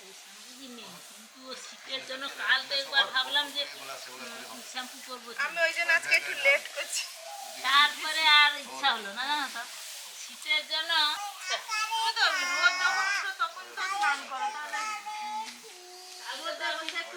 কিন্তু ও শীতের জন্য কাল তো একবার ভাবলাম যে শ্যাম্পু করব আমি ওই জন্য আজকে একটু লেট করছি। তারপরে আর ইচ্ছা হলো না জানো তো? শীতের জন্য তখন তো স্নান করো তাহলে রোদে বসে একটু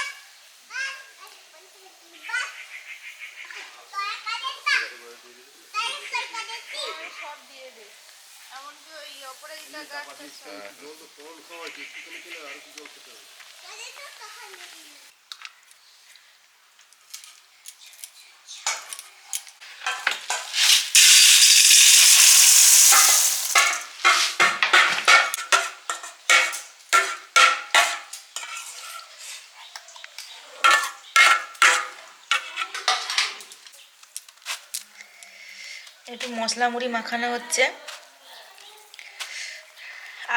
একটু মশলা মুড়ি মাখানো হচ্ছে।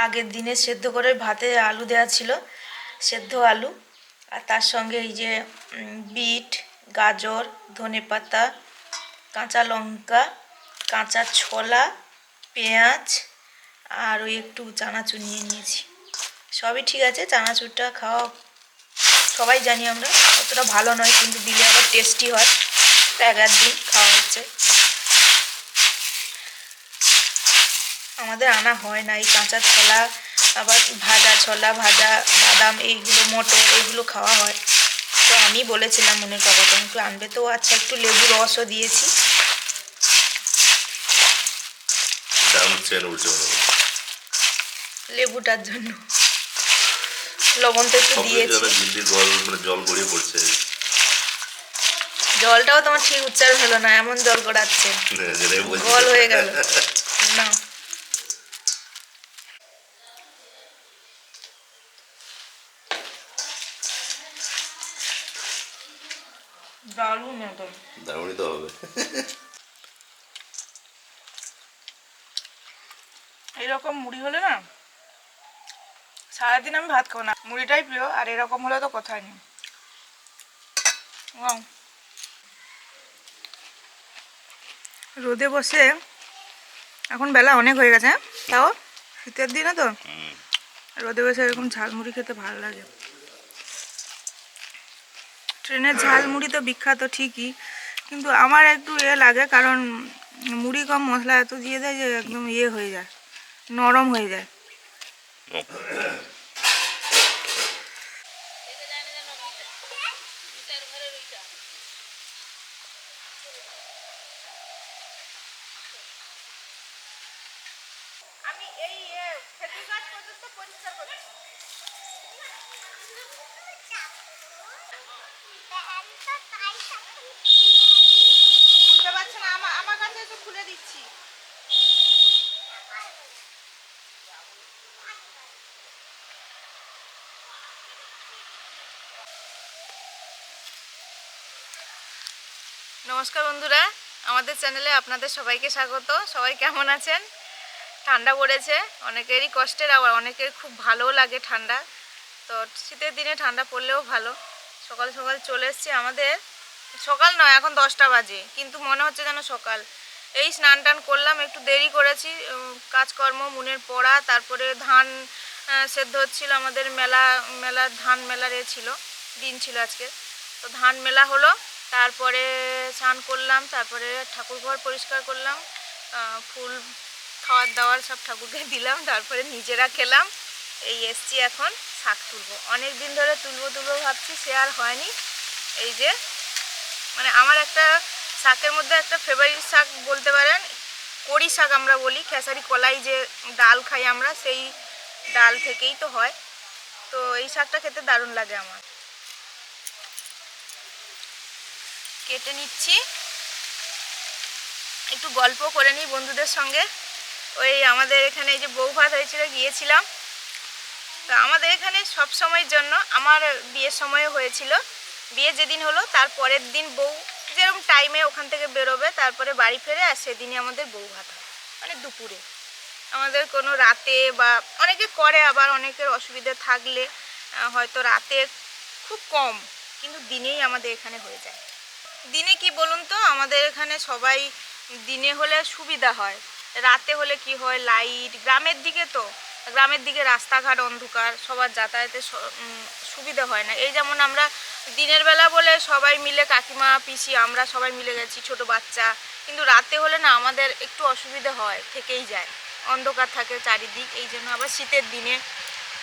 আগের দিনে সেদ্ধ করে ভাতে আলু দেওয়া ছিল, সেদ্ধ আলু। আর তার সঙ্গে এই যে বিট, গাজর ধনেপাতা কাঁচা লঙ্কা, কাঁচা ছোলা, পেঁয়াজ আর ওই একটু চানাচুর নিয়ে নিয়েছি। সবই ঠিক আছে, চানাচুরটা খাওয়া সবাই জানি আমরা, অতটা ভালো নয়, কিন্তু দিলে আবার টেস্টি হয়। এক দিন খাওয়া হচ্ছে। আমাদের আনা হয় না এই কাঁচা ছোলা আবার ভাজা ছোলা ভাজা বাদাম এইগুলো মটর এইগুলো খাওয়া হয়। তো আমি বলেছিলাম মনের বাবাকে একটু আনবে তো আচ্ছা একটু লেবু রসও দিয়েছি। মনে হয়। লেবুটার জন্য। লবণ তো একটু দিয়েছি। জায়গায় জল মানে গড়িয়ে পড়ছে। জলটাও তোমার ঠিক উচ্চারণ হলো না এমন জল গড়াচ্ছে। বলছি। গল হয়ে গেল। না। দারুণ একদম দারুণই তো হবে। এইরকম মুড়ি হলে না সারাদিন আমি ভাত খাব না। মুড়িটাই প্রিয় আর এরকম হলে তো নেই। রোদে বসে এখন বেলা অনেক হয়ে গেছে হ্যাঁ? তাও? শীতের দিনে তো? রোদে বসে এরকম ঝালমুড়ি খেতে ভালো লাগে। ট্রেনের ঝালমুড়ি তো বিখ্যাত ঠিকই, কিন্তু আমার একটু এ লাগে কারণ মুড়ি কম মশলা এত দিয়ে দেয় যে একদম ইয়ে হয়ে যায়, নরম হয়ে যায় আমি এই খেজুর গাছ পর্যন্ত পরিষ্কার করছি খুলতে পারছে না আমার আমার কাছে এসে খুলে দিচ্ছি নমস্কার বন্ধুরা, আমাদের চ্যানেলে আপনাদের সবাইকে স্বাগত। সবাই কেমন আছেন? ঠান্ডা পড়েছে, অনেকেরই কষ্টের আবার অনেকের খুব ভালোও লাগে ঠান্ডা। তো শীতের দিনে ঠান্ডা পড়লেও ভালো। সকাল সকাল চলে এসছি আমাদের। সকাল নয়, এখন দশটা বাজে, কিন্তু মনে হচ্ছে যেন সকাল। এই স্নান টান করলাম, একটু দেরি করেছি কাজকর্ম, মুনের পড়া, তারপরে ধান সেদ্ধ হচ্ছিল আমাদের মেলা মেলা ধান মেলার এ ছিল, দিন ছিল আজকে। তো ধান মেলা হলো তারপরে স্নান করলাম, তারপরে ঠাকুর ঘর পরিষ্কার করলাম ফুল খাওয়ার দাওয়ার সব ঠাকুরকে দিলাম, তারপরে নিজেরা খেলাম, এই এসছি এখন শাক তুলবো। অনেক দিন ধরে তুলবো তুলবো ভাবছি, সে আর হয়নি। এই যে মানে আমার একটা শাকের মধ্যে একটা ফেভারিট শাক বলতে পারেন, কড়ি শাক আমরা বলি, খেসারি কলাই যে ডাল খাই আমরা, সেই ডাল থেকেই তো হয়। তো এই শাকটা খেতে দারুণ লাগে আমার। কেটে নিচ্ছি। একটু গল্প করে নিই বন্ধুদের সঙ্গে। ওই আমাদের এখানে এই যে বউ ভাত হয়েছিল, গিয়েছিলাম। তো আমাদের এখানে সব সময়ের জন্য আমার বিয়ের সময় হয়েছিল। বিয়ে যেদিন হলো, তার পরের দিন বউ যেরকম টাইমে ওখান থেকে বেরোবে, তারপরে বাড়ি ফেরে আর সেদিনই আমাদের বউ ভাত হয়। মানে দুপুরে। আমাদের কোনো রাতে বা অনেকে করে আবার অনেকের অসুবিধা থাকলে হয়তো রাতে খুব কম, কিন্তু দিনেই আমাদের এখানে হয়ে যায়। দিনে কি বলুন তো, আমাদের এখানে সবাই দিনে হলে সুবিধা হয়। রাতে হলে কি হয়, লাইট, গ্রামের দিকে তো, গ্রামের দিকে রাস্তাঘাট অন্ধকার, সবার যাতায়াতের স- সুবিধা হয় না। এই যেমন আমরা দিনের বেলা বলে সবাই মিলে কাকিমা, পিসি, আমরা সবাই মিলে গেছি, ছোট বাচ্চা। কিন্তু রাতে হলে না, আমাদের একটু অসুবিধা হয়, থেকেই যায়। অন্ধকার থাকে চারিদিক, এই জন্য আবার শীতের দিনে।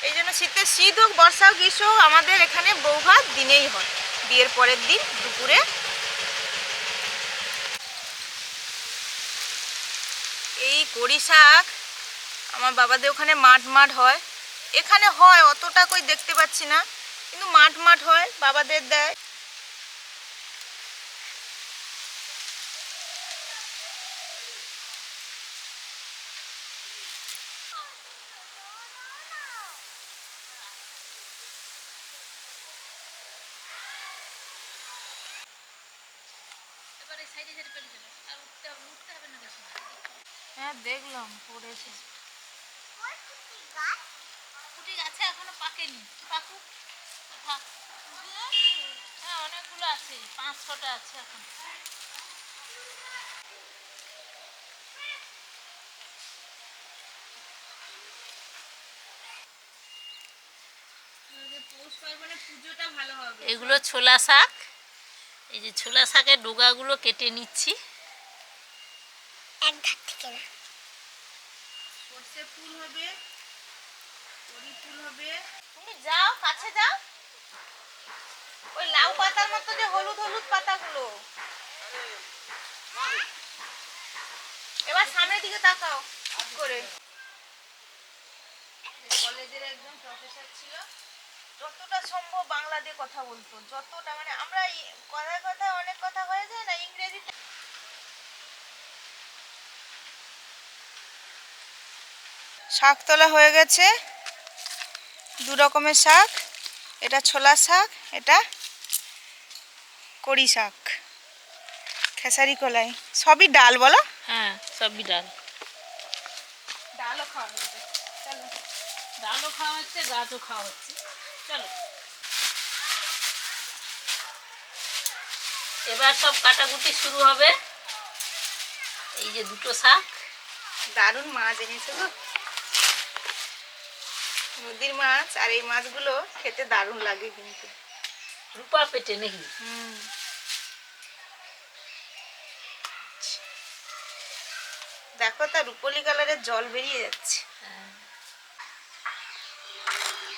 এই জন্য শীতের শীত হোক, বর্ষা হোক, গ্রীষ্ম আমাদের এখানে বৌভাত দিনেই হয়। বিয়ের পরের দিন দুপুরে এই কড়ি শাক, আমার বাবাদের ওখানে মাঠ মাঠ হয়। এখানে হয়, অতটা কই দেখতে পাচ্ছি না, কিন্তু মাঠ মাঠ হয়, বাবাদের দেয়। সাইডে সাইডে পেরে চলে আর উঠতে হবে উঠতে হবে না হ্যাঁ দেখলাম পড়েছে ফুটি গাছে? এখনও পাকেনি। পাকুক হ্যাঁ অনেকগুলো আছে পাঁচ ছটা আছে এখন। পৌষ পার্বণে পুজোটা ভালো হবে। এগুলো ছোলা শাক। এই যে ছোলা শাকের ডোগাগুলো কেটে নিচ্ছি। সর্ষে ফুল হবে কড়ি ফুল হবে। তুমি যাও কাছে যাও। ওই লাউ পাতার মতো যে হলুদ হলুদ পাতাগুলো। এবার সামনের দিকে তাকাও করে। কলেজের একজন প্রফেসর ছিল। যতটা সম্ভব বাংলা দিয়ে কথা বলতো। যতটা মানে আমরা কথায় কথায় অনেক কথা হয়ে যায় না ইংরেজিতে শাক তোলা হয়ে গেছে। দু রকমের শাক এটা ছোলা শাক এটা কড়ি শাক খেসারি কলাই সবই ডাল বলো? হ্যাঁ সবই ডাল। ডালও খাওয়া চলো। ডালও খাওয়া হচ্ছে গাছও খাওয়া হচ্ছে চলো। এবার সব কাটাকুটি শুরু হবে। এই যে দুটো শাক। দারুণ মাছ এনেছে গো। নদীর মাছ আর এই মাছগুলো খেতে দারুণ লাগে কিন্তু। রূপা পেটে নেই। হুম। দেখো তার রুপলি কালারের জল বেরিয়ে যাচ্ছে।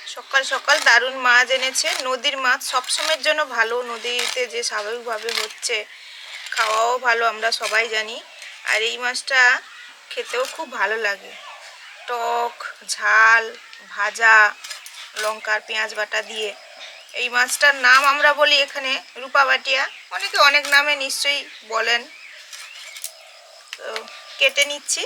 সকাল সকাল দারুণ মাছ এনেছে। নদীর মাছ সবসময়ের জন্য ভালো। নদীতে যে স্বাভাবিকভাবে হচ্ছে খাওয়াও ভালো আমরা সবাই জানি। আর এই মাছটা খেতেও খুব ভালো লাগে। টক, ঝাল, ভাজা, লঙ্কার পেঁয়াজ বাটা দিয়ে। এই মাছটার নাম আমরা বলি এখানে রূপাবাটিয়া। অনেকে অনেক নামে নিশ্চয়ই বলেন। তো কেটে নিচ্ছি।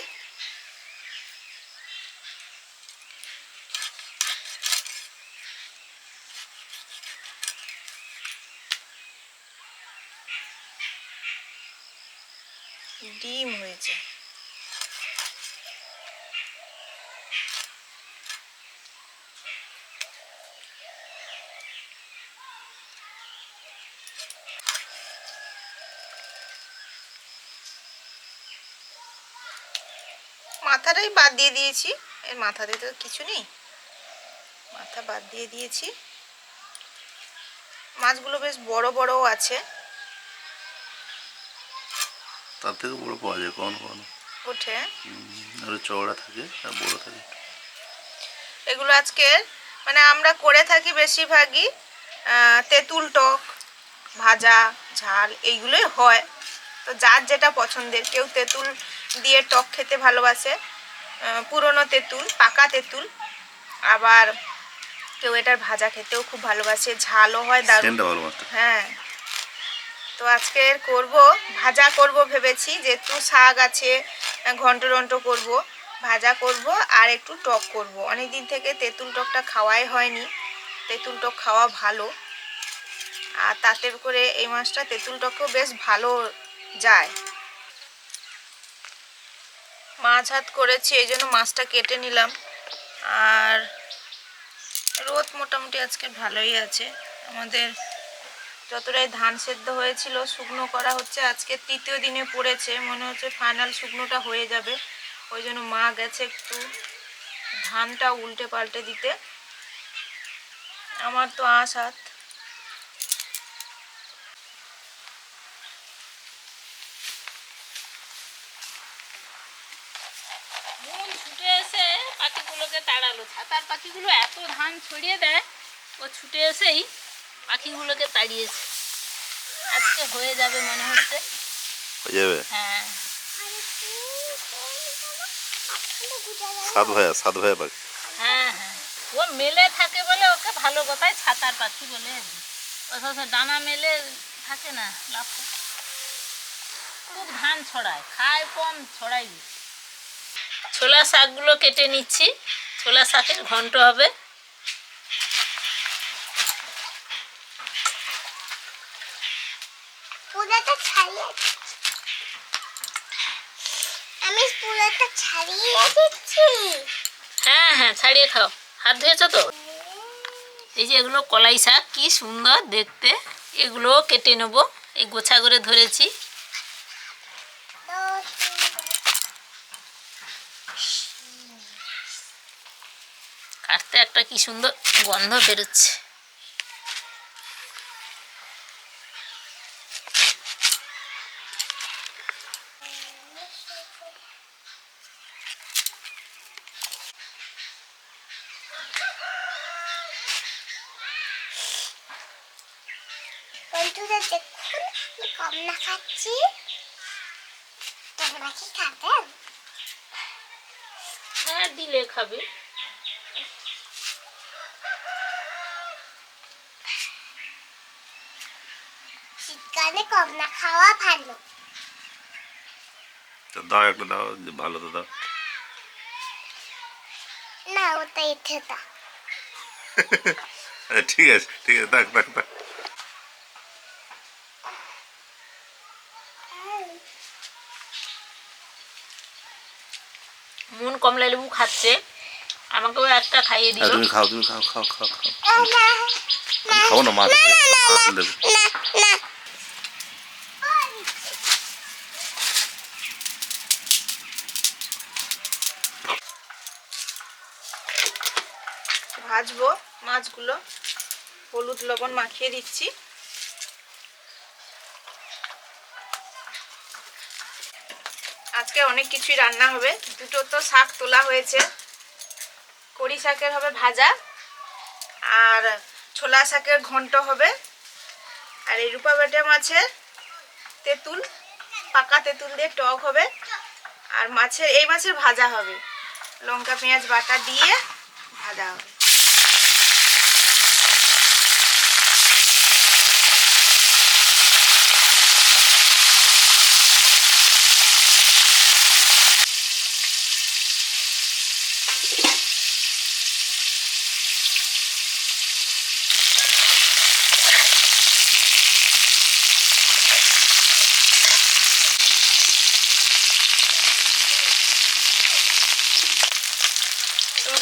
ডিম হয়েছে। মাথাটাই বাদ দিয়ে দিয়েছি। এর মাথাতে তো কিছু নেই। মাথা বাদ দিয়ে দিয়েছি। মাছগুলো বেশ বড় বড়ও আছে। তার থেকে বড় পাওয়া যায় কখনো কখনো। ওঠে। আরও চওড়া থাকে আর বড় থাকে। এগুলো আজকে মানে আমরা করে থাকি বেশিরভাগই আহ, তেঁতুল টক ভাজা ঝাল এইগুলোই হয়। তো যার যেটা পছন্দের কেউ তেঁতুল দিয়ে টক খেতে ভালোবাসে। পুরনো তেঁতুল পাকা তেঁতুল। আবার কেউ এটার ভাজা খেতেও খুব ভালোবাসে ঝালও হয় দারুণ। হ্যাঁ। তো আজকে করব ভাজা করব ভেবেছি যেহেতু শাক আছে ঘন্ট টন্ট করব ভাজা করব আর একটু টক করব। অনেক দিন থেকে তেঁতুল টকটা খাওয়াই হয়নি। তেঁতুল টক খাওয়া ভালো। আর তাতে করে এই মাছটা তেঁতুল টকেও বেশ ভালো যায়। মাছ হাত করেছি, এই জন্য মাছটা কেটে নিলাম। আর রোদ মোটামুটি আজকে ভালোই আছে। আমাদের যতটাই ধান সেদ্ধ হয়েছিল, শুকনো করা হচ্ছে। আজকে তৃতীয় দিনে পড়েছে, মনে হচ্ছে ফাইনাল শুকনোটা হয়ে যাবে। ওই জন্য মা গেছে একটু ধানটা উল্টে পাল্টে দিতে। আমার তো আশ হাত মন ছুটে এসে পাখিগুলোকে তাড়ালো ছাতার পাখিগুলো এত ধান ছড়িয়ে দেয় ও ছুটে এসেই পাখিগুলোকে তাড়িয়েছে। আজকে হয়ে যাবে মনে হচ্ছে। হয়ে যাবে? হ্যাঁ। সাত ভাইয়া সাত ভাইয়া পাখি। হ্যাঁ হ্যাঁ। ও মেলে থাকে বলে ওকে ভালো কথায় ছাতার পাখি বলে। আর কি। ও সবসময় ডানা মেলে থাকে না লাভ খুব ধান ছড়ায় খায় কম ছড়াই ছোলা শাকগুলো কেটে নিচ্ছি। ছোলা শাকের ঘন্ট হবে। পুরোটা ছাড়িয়ে আমি পুরোটা ছাড়িয়ে দিচ্ছি। হ্যাঁ হ্যাঁ ছাড়িয়ে খাও। হাত ধুয়েছো তো? এই যে এগুলো কলাই শাক কি সুন্দর দেখতে। এগুলো কেটে নেব। এই গোছা করে ধরেছি। একটা কি সুন্দর গন্ধ বেরোচ্ছে। বন্ধুরা দেখুন আমি কমলা খাচ্ছি। তোমরা কি খাবেন? হ্যাঁ দিলে খাবে। শীতকালে কমলা খাওয়া ভালো। তো দাও একটা দাও ভালো তো দাও। না ওটা আচ্ছা ঠিক আছে ঠিক আছে থাক থাক থাক মন কমলা লেবু খাচ্ছে আমাকেও একটা খাইয়ে দিল। তুমি খাও তুমি খাও খাও খাও খাও। খাব না মাছ মাছ দেবে না না ভাজবো মাছগুলো। হলুদ, লবণ মাখিয়ে দিচ্ছি। আজকে অনেক কিছুই রান্না হবে। দুটো তো শাক তোলা হয়েছে। কড়ি শাকের হবে ভাজা আর ছোলা শাকের ঘন্ট হবে। আর এই রূপা বেটে মাছের তেঁতুল, পাকা তেঁতুল দিয়ে টক হবে। আর মাছের, এই মাছের ভাজা হবে। লঙ্কা, পেঁয়াজ, বাটা দিয়ে ভাজা হবে।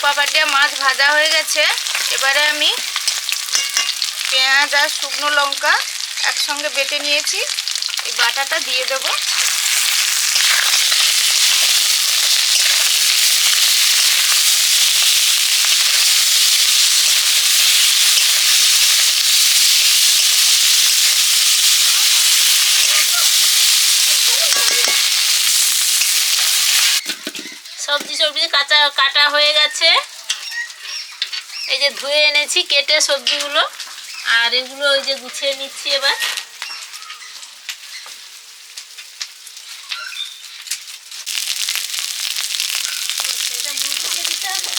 রূপা পাটিয়া মাছ ভাজা হয়ে গেছে। এবারে আমি পেঁয়াজ আর শুকনো লঙ্কা একসঙ্গে বেটে নিয়েছি। এই বাটাটা দিয়ে দেবো। সবজি সবজি কাঁচা, কাটা হয়ে গেছে। এই যে ধুয়ে এনেছি, কেটে সবজিগুলো। আর এগুলো ওই যে গুছিয়ে নিচ্ছি এবার।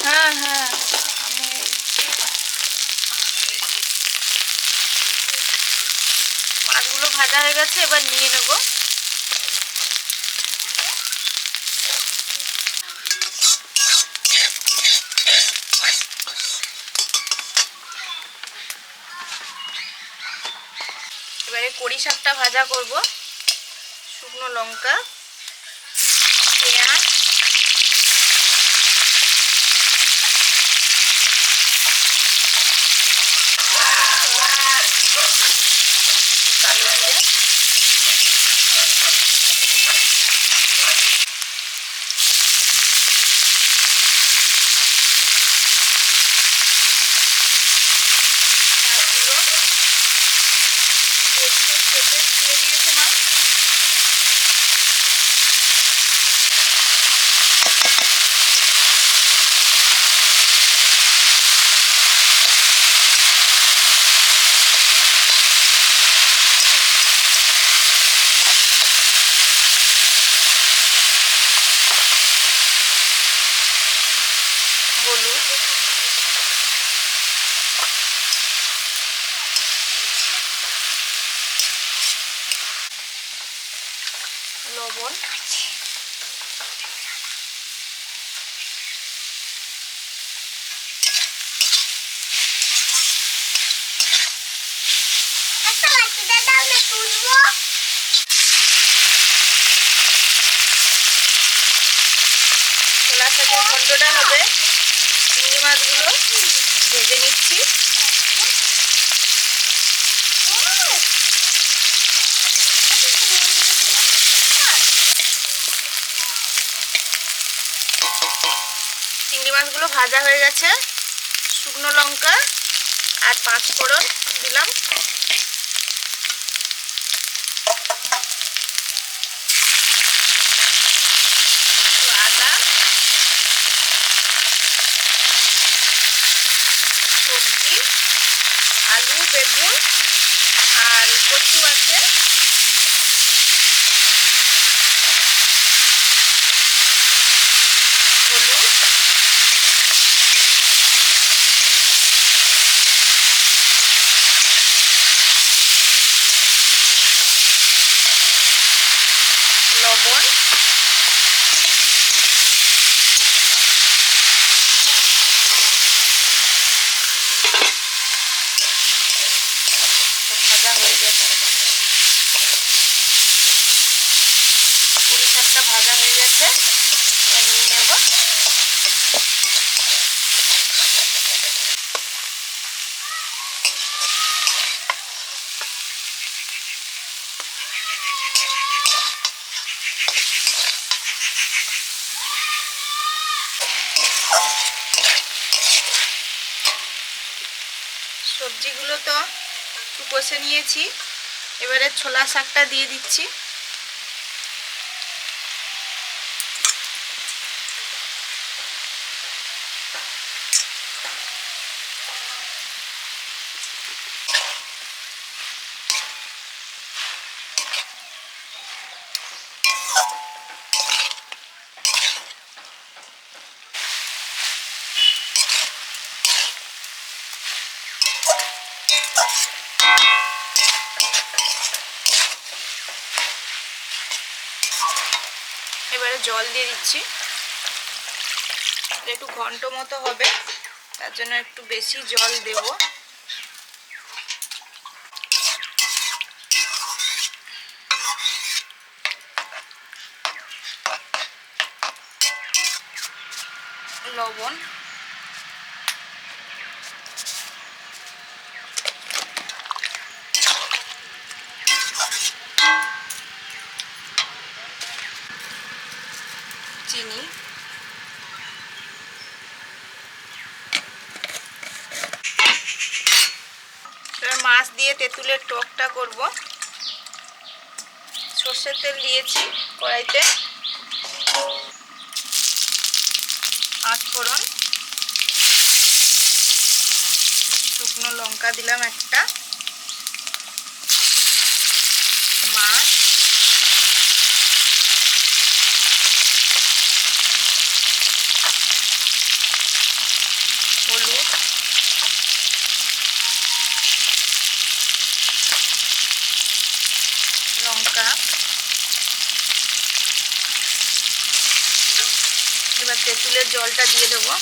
হ্যাঁ হ্যাঁ। মাছগুলো ভাজা হয়ে গেছে, এবার নিয়ে নেব। কড়ি শাকটা ভাজা করব। শুকনো লঙ্কা পেঁয়াজ কালো জিরে শাকগুলো দেখে কেটে দিয়ে দিয়েছে মা হলুদ লবণ একটা চিংড়ি মাছগুলো ভাজা হয়ে গেছে। শুকনো লঙ্কা আর পাঁচ ফোড়ন দিলাম একটু আদা সবজি আলু বেগুন আর কচু আছে। লবণ তো ভাজা হয়ে গেছে পুরি শাকটা হয়ে নিয়ে নেব সবজিগুলো তো কষে নিয়েছি। এবারে ছোলা শাকটা দিয়ে দিচ্ছি এবারে জল দিয়ে দিচ্ছি। একটু ঘন্ট মতো হবে তার জন্য একটু বেশি জল দেব। লবণ চিনি এবার মাছ দিয়ে তেঁতুলের টকটা করব। সর্ষের তেল দিয়েছি কড়াইতে। আঁচফোড়ন শুকনো লঙ্কা দিলাম একটা মাছ হলুদ লঙ্কা এবার তেঁতুলের জলটা দিয়ে দেবো।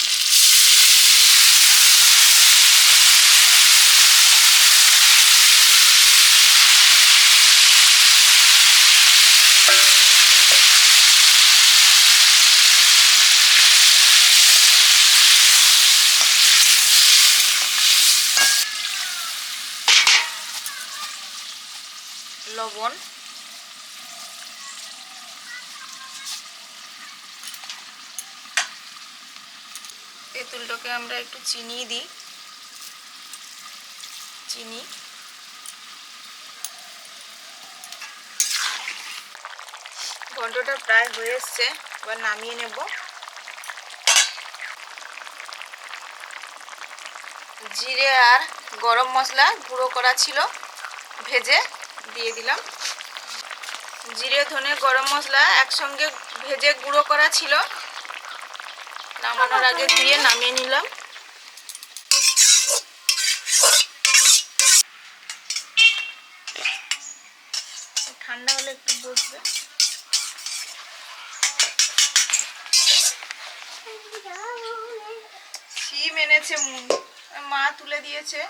লবণ। তেঁতুলটাকে আমরা একটু চিনি দিই। চিনি। ঘন্টটা প্রায় হয়ে এসছে, এবার নামিয়ে নেব। জিরে আর গরম মশলা গুঁড়ো করা ছিল, ভেজে দিয়ে দিলাম। জিরে, ধনে, গরম মশলা একসঙ্গে ভেজে গুঁড়ো করা ছিল। নামানোর আগে দিয়ে নামিয়ে নিলাম। ঠান্ডা হলে একটু বসবে। এনেছে মা তুলে দিয়েছে।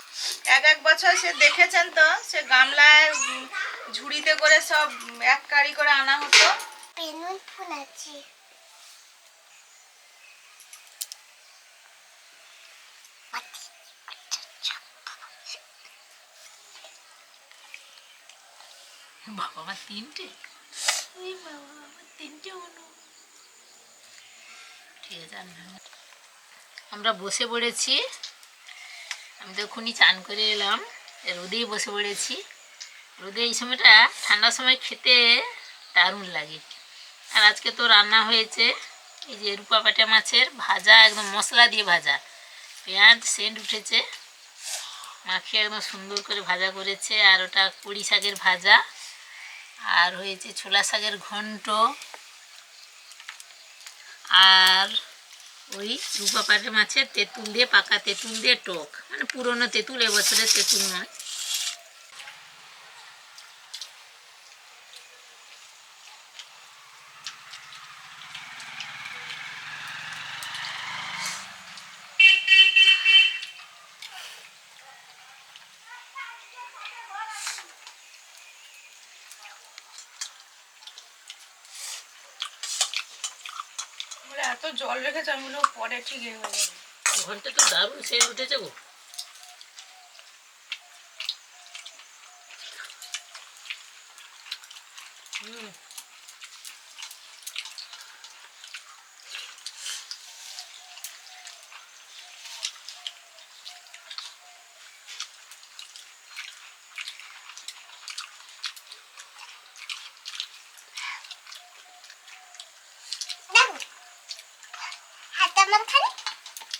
এক এক বছর সে দেখেছেন তো, সে গামলায় ঝুড়িতে করে সব এক কারি করে আনা হতো। ফুল আছে। বাবা আমার তিনটে? ওই বাবা আমার তিনটে অনু ঠিক আছে আমরা বসে পড়েছি। আমি তো এক্ষুনি চান করে এলাম। রোদেই বসে পড়েছি। রোদে এই সময়টা ঠান্ডার সময় খেতে দারুণ লাগে। আর আজকে তো রান্না হয়েছে এই যে রূপা পাটা মাছের ভাজা একদম মশলা দিয়ে ভাজা। পেঁয়াজ সেন্ট উঠেছে। মাখিয়ে একদম সুন্দর করে ভাজা করেছে। আর ওটা কুড়ি শাকের ভাজা। আর হয়েছে ছোলা শাকের ঘন্ট আর ওই রূপা পাটের মাছের তেঁতুল দিয়ে পাকা তেঁতুল দিয়ে টক। মানে পুরনো তেঁতুল, এবছরের তেঁতুল নয় বলে এত আমি বলব পরে ঠিক হয়ে যাবে ঘণ্টা তো দারুণ সেল উঠেছে গো। হুম দেখো হাতে আমার খালি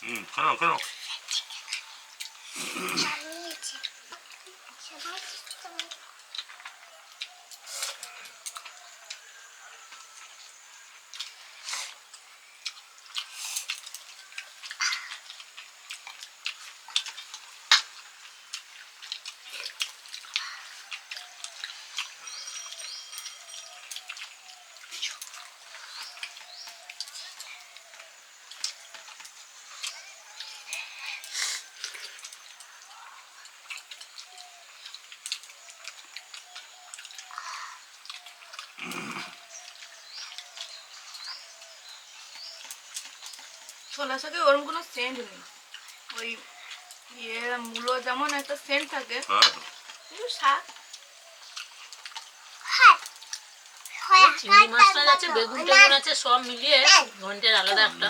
হুম কেন ছোলা শাকে ওরকম কোনো সেন্ট নেই। ওই ইয়ে মূলো যেমন একটা সেন্ট থাকে। হ্যাঁ। কিন্তু শাক চিংড়ি মাছটা আছে বেগুন টেগুন আছে সব মিলিয়ে ঘন্টের আলাদা একটা।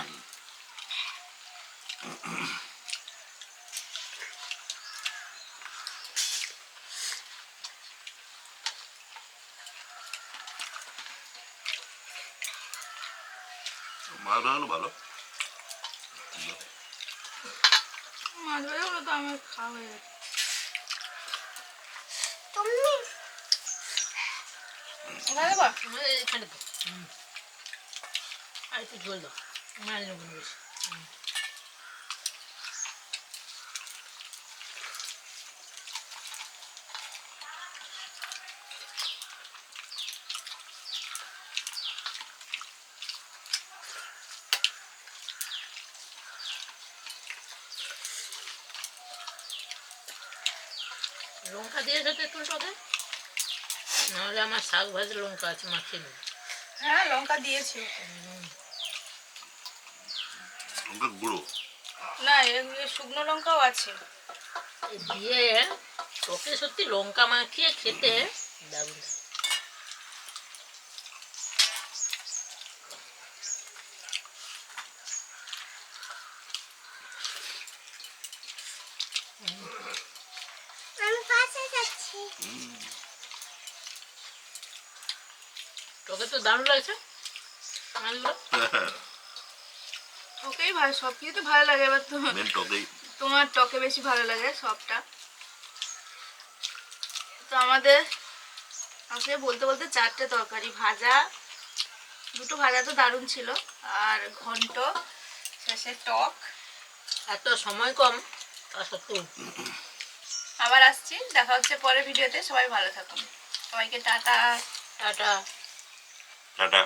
মাছ ভালো ভালো মাছ ভাজাগুলো তো আমার খাওয়া হয়ে গেছে তুমি এখানে দেবো? আমাদের এখানে তো হুম। আর একটু জল দাও মাছ নেব না বেশি হুম। লঙ্কা দিয়েছ তো একটু টকে নাহলে আমার শাক ভাজি লঙ্কা আছে মাখিয়ে নেব। হ্যাঁ লঙ্কা দিয়েছি। লঙ্কা গুঁড়ো? না এ শুকনো লঙ্কাও আছে। দিয়ে তোকে সত্যি লঙ্কা মাখিয়ে খেতে দারুণ লাগে। আমি পাশে যাচ্ছি টকে তো দারুণ লাগছে। মাছগুলো ভালো সব কিছু তো ভালো লাগে এবার তো। তোমার টকে বেশি ভালো লাগে সবটা। তো আমাদের আসলে বলতে বলতে চারটে তরকারি ভাজা। দুটো ভাজা তো দারুণ ছিল আর ঘন্ট শেষে টক। এত সময় কম তা সত্ত্বেও। আবার আসছি দেখা হচ্ছে পরের ভিডিওতে সবাই ভালো থাকুন। সবাইকে টাটা। টাটা। টাটা